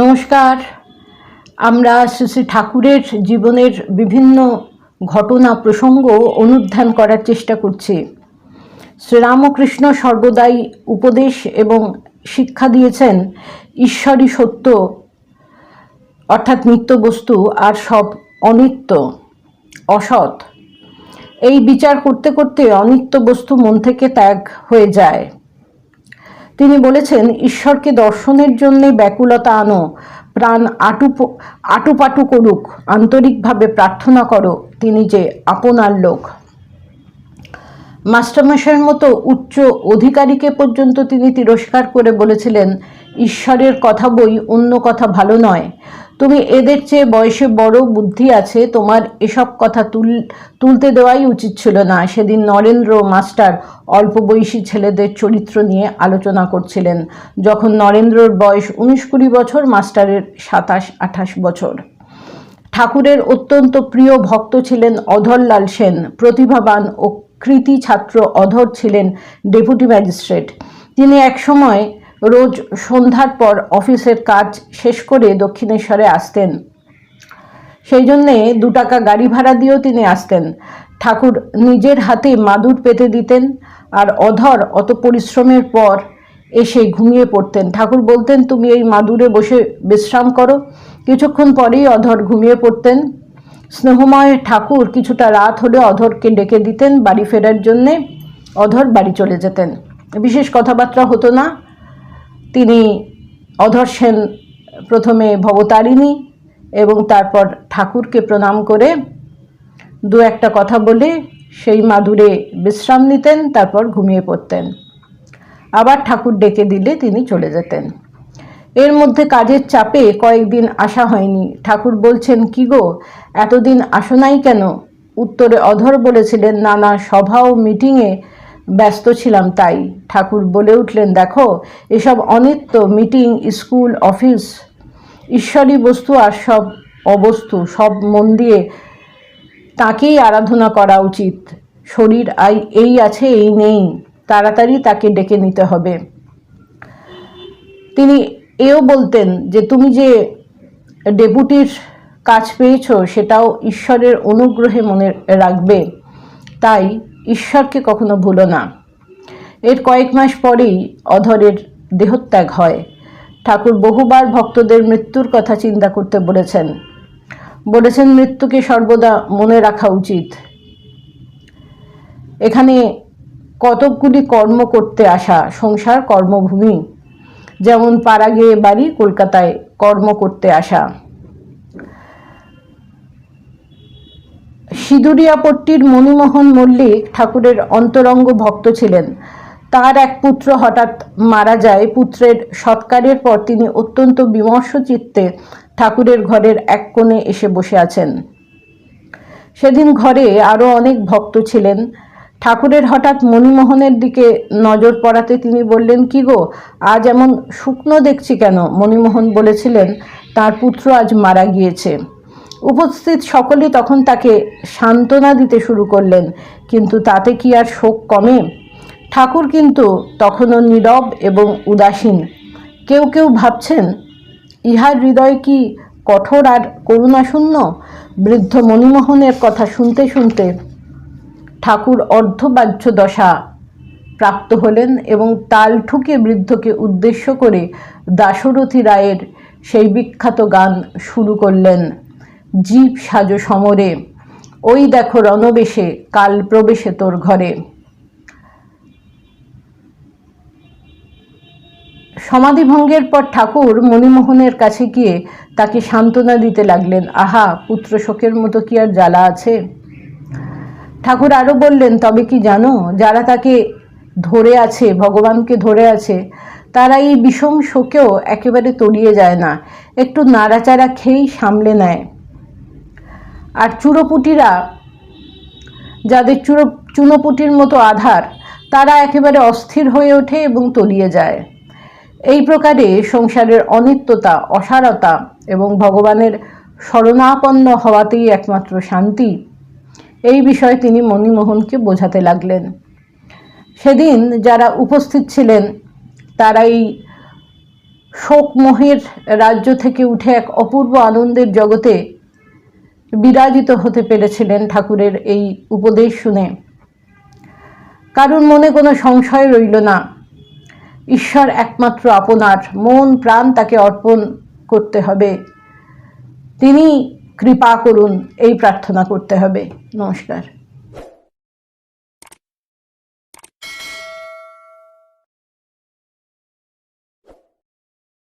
নমস্কার। আমরা শ্রী শ্রী ঠাকুরের জীবনের বিভিন্ন ঘটনা, প্রসঙ্গ অনুধ্যান করার চেষ্টা করছি। শ্রীরামকৃষ্ণ সর্বদাই উপদেশ এবং শিক্ষা দিয়েছেন, ঈশ্বরই সত্য, অর্থাৎ নিত্য বস্তু আর সব অনিত্য, অসৎ। এই বিচার করতে করতে অনিত্য বস্তু মন থেকে ত্যাগ হয়ে যায়। তিনি বলেছেন, ঈশ্বরকে দর্শনের জন্যে ব্যাকুলতা আনো, প্রাণ আটু আটুপাটু করুক, আন্তরিকভাবে প্রার্থনা করো, তিনি যে আপনার লোক। মাস্টারমশাইয়ের মতো উচ্চ অধিকারীকে পর্যন্ত তিনি তিরস্কার করে বলেছিলেন, ঈশ্বরের কথা বই অন্য কথা ভালো নয়। তুমি এদের চেয়ে বয়সে বড় বুদ্ধি আছে, তোমার এসব কথা তুল, তুলতে দেওয়াই উচিত ছিল না। সেদিন নরেন্দ্র মাস্টার অল্প বয়সী ছেলেদের চরিত্র নিয়ে আলোচনা করছিলেন, যখন নরেন্দ্রর বয়স উনিশ কুড়ি বছর, মাস্টারের সাতাশ আঠাশ বছর। ঠাকুরের অত্যন্ত প্রিয় ভক্ত ছিলেন অধরলাল সেন, প্রতিভাবান ও কৃতি ছাত্র অধর ছিলেন ডেপুটি ম্যাজিস্ট্রেট। তিনি একসময় রোজ সন্ধ্যার পর অফিসের কাজ শেষ করে দক্ষিণেশ্বরে আসতেন। সেই জন্যে দু টাকা গাড়ি ভাড়া দিয়েও তিনি আসতেন। ঠাকুর নিজের হাতে মাদুর পেতে দিতেন আর অধর অত পরিশ্রমের পর এসে ঘুমিয়ে পড়তেন। ঠাকুর বলতেন, তুমি এই মাদুরে বসে বিশ্রাম করো। কিছুক্ষণ পরেই অধর ঘুমিয়ে পড়তেন। স্নেহময় ঠাকুর কিছুটা রাত হলে অধরকে ডেকে দিতেন বাড়ি ফেরার জন্যে। অধর বাড়ি চলে যেতেন। বিশেষ কথাবার্তা হতো না। তিনি অধর সেন প্রথমে ভবতারিণী এবং তারপর ঠাকুরকে প্রণাম করে দু একটা কথা বলে সেই মাদুরে বিশ্রাম নিতেন, তারপর ঘুমিয়ে পড়তেন। আবার ঠাকুর ডেকে দিলে তিনি চলে যেতেন। এর মধ্যে কাজের চাপে কয়েকদিন আসা হয়নি। ঠাকুর বলছেন, কি গো, এতদিন আসো নাই কেন? উত্তরে অধর বলেছিলেন, নানা সভা ও মিটিংয়ে ব্যস্ত ছিলাম তাই। ঠাকুর বলে উঠলেন, দেখো, এসব অনিত্য, মিটিং, স্কুল, অফিস, ঈশ্বরী বস্তু আর সব অবস্তু, সব মন দিয়ে তাকেই আরাধনা করা উচিত। শরীর আই, এই আছে, এই নেই, তাড়াতাড়ি তাকে ডেকে নিতে হবে। তিনি এও বলতেন যে, তুমি যে ডেপুটির কাজ পেয়েছ, সেটাও ঈশ্বরের অনুগ্রহে মনে রাখবে। তাই ঈশ্বরকে কখনো ভুলো না। এর কয়েক মাস পরেই অধরের দেহত্যাগ হয়। ঠাকুর বহুবার ভক্তদের মৃত্যুর কথা চিন্তা করতে বলেছেন। বলেছেন, মৃত্যুকে সর্বদা মনে রাখা উচিত। এখানে কতকগুলি কর্ম করতে আসা সংসার কর্মভূমি, যেমন পাড়া গিয়ে বাড়ি, কলকাতায় কর্ম করতে আসা। সিঁদুরিয়াপট্টির মণিমোহন মল্লিক ঠাকুরের অন্তরঙ্গ ভক্ত ছিলেন। তার এক পুত্র হঠাৎ মারা যায়। পুত্রের সৎকারের পর তিনি অত্যন্ত বিমর্ষ চিত্তে ঠাকুরের ঘরের এক কোণে এসে বসে আছেন। সেদিন ঘরে আরও অনেক ভক্ত ছিলেন। ঠাকুরের হঠাৎ মণিমোহনের দিকে নজর পড়াতে তিনি বললেন, কি গো, আজ এমন শুকনো দেখছি কেন? মণিমোহন বলেছিলেন, তার পুত্র আজ মারা গিয়েছে। উপস্থিত সকলে তখন তাকে সান্ত্বনা দিতে শুরু করলেন, কিন্তু তাতে কি আর শোক কমে? ঠাকুর কিন্তু তখনও নীরব এবং উদাসীন। কেউ কেউ ভাবছেন, ইহার হৃদয় কি কঠোর আর করুণাশূন্য? বৃদ্ধ মণিমোহনের কথা শুনতে শুনতে ঠাকুর অর্ধবাহ্য দশা প্রাপ্ত হলেন এবং তাল ঠুকে বৃদ্ধকে উদ্দেশ্য করে দাশরথী রায়ের সেই বিখ্যাত গান শুরু করলেন। জীব সাজো সমরে। ওই দেখো রণবেশে, কাল প্রবেশে তোর ঘরে। সমাধিভঙ্গের পর ঠাকুর মণিমোহনের কাছে গিয়ে তাকে সান্ত্বনা দিতে লাগলেন, আহা, পুত্র শোকের মতো কি আর জ্বালা আছে? ঠাকুর আরও বললেন, তবে কি জানো, যারা তাকে ধরে আছে, ভগবানকে ধরে আছে, তারা এই বিষম শোকেও একেবারে তলিয়ে যায় না। একটু নাড়াচাড়া খেয়েই সামলে নেয়। আর চুরোপুটিরা যাদের চুরো চুনোপুটির মতো আধার, তারা একেবারে অস্থির হয়ে ওঠে এবং তলিয়ে যায়। এই প্রকারে সংসারের অনিত্যতা, অসারতা এবং ভগবানের শরণাপন্ন হওয়াতেই একমাত্র শান্তি। এই বিষয়ে তিনি মণিমোহনকে বোঝাতে লাগলেন। সেদিন যারা উপস্থিত ছিলেন তারা এই শোকমোহের রাজ্য থেকে উঠে এক অপূর্ব আনন্দের জগতে বিরাজিত হতে পেরেছিলেন ঠাকুরের এই উপদেশ শুনে। কারুর মনে কোনো সংশয় রইল না। ঈশ্বর একমাত্র আপনার, মন প্রাণ তাকে অর্পণ করতে হবে। তিনি কৃপা করুন, এই প্রার্থনা করতে হবে। নমস্কার।